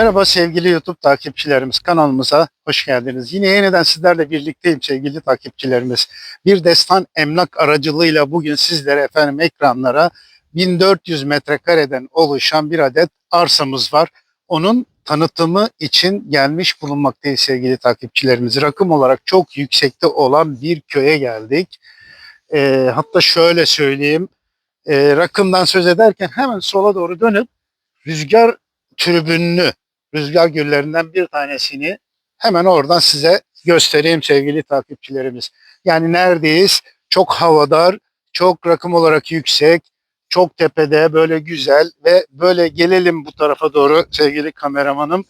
Merhaba sevgili YouTube takipçilerimiz kanalımıza hoş geldiniz. Yine yeniden sizlerle birlikteyim sevgili takipçilerimiz. Bir destan emlak aracılığıyla bugün sizlere efendim ekranlara 1400 metrekareden oluşan bir adet arsamız var. Onun tanıtımı için gelmiş bulunmaktayız sevgili takipçilerimiz. Rakım olarak çok yüksekte olan bir köye geldik. Ee, hatta şöyle söyleyeyim. Ee, rakımdan söz ederken hemen sola doğru dönüp rüzgar tribününü, rüzgar güllerinden bir tanesini hemen oradan size göstereyim sevgili takipçilerimiz. Yani neredeyiz? Çok havadar, çok rakım olarak yüksek, çok tepede, böyle güzel ve böyle gelelim bu tarafa doğru sevgili kameramanım.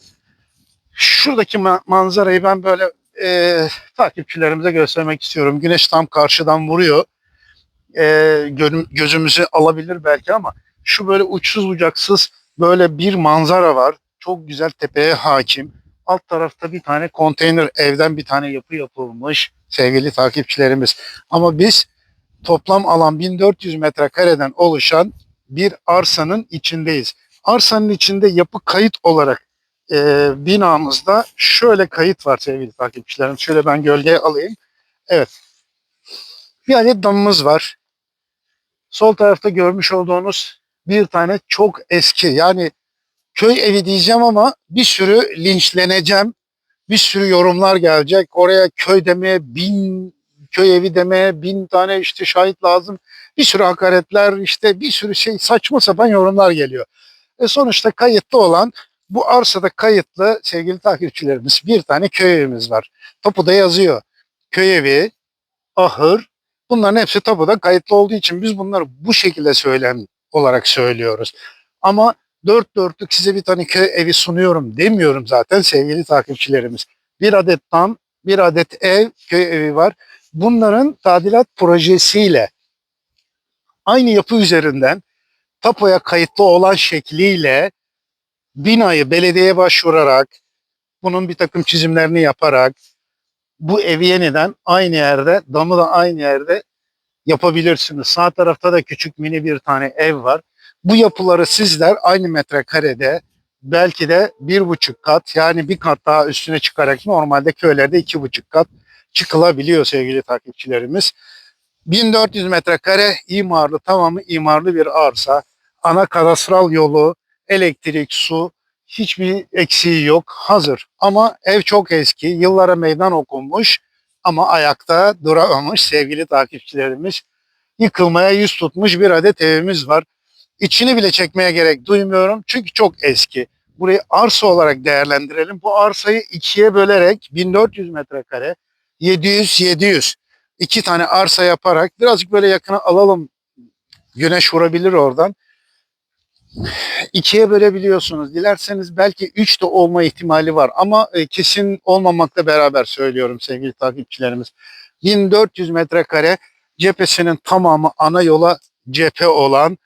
Şuradaki ma- manzarayı ben böyle e, takipçilerimize göstermek istiyorum. Güneş tam karşıdan vuruyor. E, gözümüzü alabilir belki ama şu böyle uçsuz bucaksız böyle bir manzara var. Çok güzel tepeye hakim. Alt tarafta bir tane konteyner evden bir tane yapı yapılmış sevgili takipçilerimiz. Ama biz toplam alan 1400 metrekareden oluşan bir arsanın içindeyiz. Arsanın içinde yapı kayıt olarak e, binamızda şöyle kayıt var sevgili takipçilerim. Şöyle ben gölgeye alayım. Evet. Bir adet damımız var. Sol tarafta görmüş olduğunuz bir tane çok eski yani köy evi diyeceğim ama bir sürü linçleneceğim. Bir sürü yorumlar gelecek. Oraya köy demeye bin köy evi demeye bin tane işte şahit lazım. Bir sürü hakaretler işte bir sürü şey saçma sapan yorumlar geliyor. E sonuçta kayıtlı olan bu arsada kayıtlı sevgili takipçilerimiz bir tane köy evimiz var. Tapuda yazıyor. Köy evi, ahır bunların hepsi tapuda kayıtlı olduğu için biz bunları bu şekilde söylem olarak söylüyoruz. Ama dört dörtlük size bir tane köy evi sunuyorum demiyorum zaten sevgili takipçilerimiz. Bir adet tam, bir adet ev, köy evi var. Bunların tadilat projesiyle aynı yapı üzerinden tapuya kayıtlı olan şekliyle binayı belediyeye başvurarak bunun bir takım çizimlerini yaparak bu evi yeniden aynı yerde, damı da aynı yerde yapabilirsiniz. Sağ tarafta da küçük mini bir tane ev var. Bu yapıları sizler aynı metrekarede belki de bir buçuk kat yani bir kat daha üstüne çıkarak normalde köylerde iki buçuk kat çıkılabiliyor sevgili takipçilerimiz. 1400 metrekare imarlı tamamı imarlı bir arsa. Ana kadastral yolu, elektrik, su hiçbir eksiği yok. Hazır. Ama ev çok eski. Yıllara meydan okunmuş ama ayakta duramamış sevgili takipçilerimiz. Yıkılmaya yüz tutmuş bir adet evimiz var. İçini bile çekmeye gerek duymuyorum çünkü çok eski. Burayı arsa olarak değerlendirelim. Bu arsayı ikiye bölerek 1400 metrekare 700 700 iki tane arsa yaparak birazcık böyle yakına alalım. Güneş vurabilir oradan. İkiye bölebiliyorsunuz. Dilerseniz belki üç de olma ihtimali var ama e, kesin olmamakla beraber söylüyorum sevgili takipçilerimiz. 1400 metrekare cephesinin tamamı ana yola cephe olan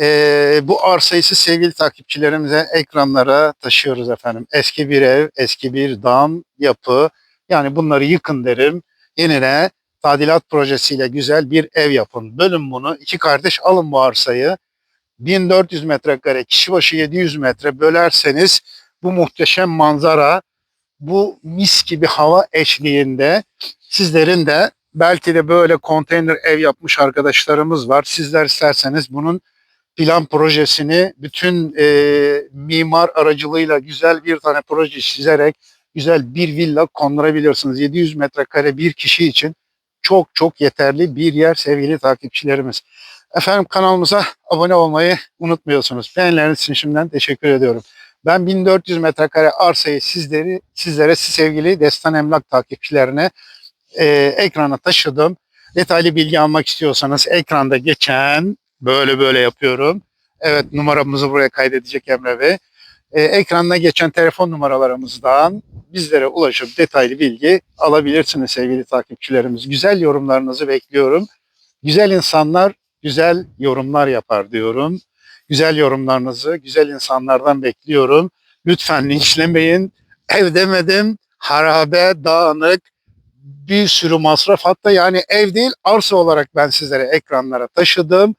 e, bu arsayı sevgili takipçilerimize ekranlara taşıyoruz efendim. Eski bir ev, eski bir dam, yapı. Yani bunları yıkın derim. Yenine tadilat projesiyle güzel bir ev yapın. Bölün bunu. İki kardeş alın bu arsayı. 1400 metrekare, kişi başı 700 metre bölerseniz bu muhteşem manzara, bu mis gibi hava eşliğinde sizlerin de belki de böyle konteyner ev yapmış arkadaşlarımız var. Sizler isterseniz bunun plan projesini bütün e, mimar aracılığıyla güzel bir tane proje çizerek güzel bir villa kondurabilirsiniz. 700 metrekare bir kişi için çok çok yeterli bir yer sevgili takipçilerimiz. Efendim kanalımıza abone olmayı unutmuyorsunuz. Beğenileriniz için şimdiden teşekkür ediyorum. Ben 1400 metrekare arsayı sizleri sizlere sevgili Destan Emlak takipçilerine e, ekrana taşıdım. Detaylı bilgi almak istiyorsanız ekranda geçen böyle böyle yapıyorum. Evet numaramızı buraya kaydedecek Emre Bey. E, ekranda geçen telefon numaralarımızdan bizlere ulaşıp detaylı bilgi alabilirsiniz sevgili takipçilerimiz. Güzel yorumlarınızı bekliyorum. Güzel insanlar güzel yorumlar yapar diyorum. Güzel yorumlarınızı güzel insanlardan bekliyorum. Lütfen linçlemeyin. Ev demedim. Harabe, dağınık, bir sürü masraf hatta yani ev değil arsa olarak ben sizlere ekranlara taşıdım.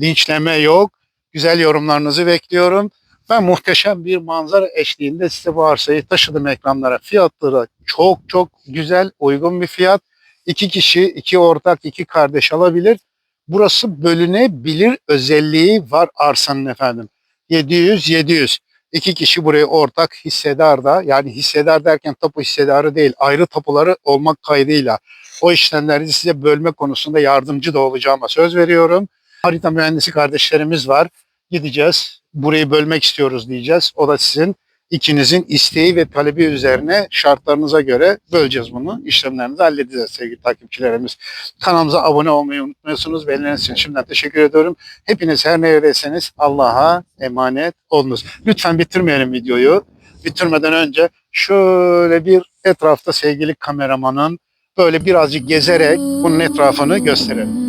Linçleme yok. Güzel yorumlarınızı bekliyorum. Ben muhteşem bir manzara eşliğinde size bu arsayı taşıdım ekranlara. Fiyatları çok çok güzel, uygun bir fiyat. İki kişi, iki ortak, iki kardeş alabilir. Burası bölünebilir özelliği var arsanın efendim. 700 700. İki kişi buraya ortak hissedar da yani hissedar derken tapu hissedarı değil ayrı tapuları olmak kaydıyla o işlemleri size bölme konusunda yardımcı da olacağıma söz veriyorum. Harita mühendisi kardeşlerimiz var. Gideceğiz. Burayı bölmek istiyoruz diyeceğiz. O da sizin ikinizin isteği ve talebi üzerine şartlarınıza göre böleceğiz bunu. İşlemlerinizi halledeceğiz sevgili takipçilerimiz. Kanalımıza abone olmayı unutmuyorsunuz. Beğenileriniz için şimdiden teşekkür ediyorum. Hepiniz her neredeyseniz Allah'a emanet olunuz. Lütfen bitirmeyelim videoyu. Bitirmeden önce şöyle bir etrafta sevgili kameramanın böyle birazcık gezerek bunun etrafını gösterelim.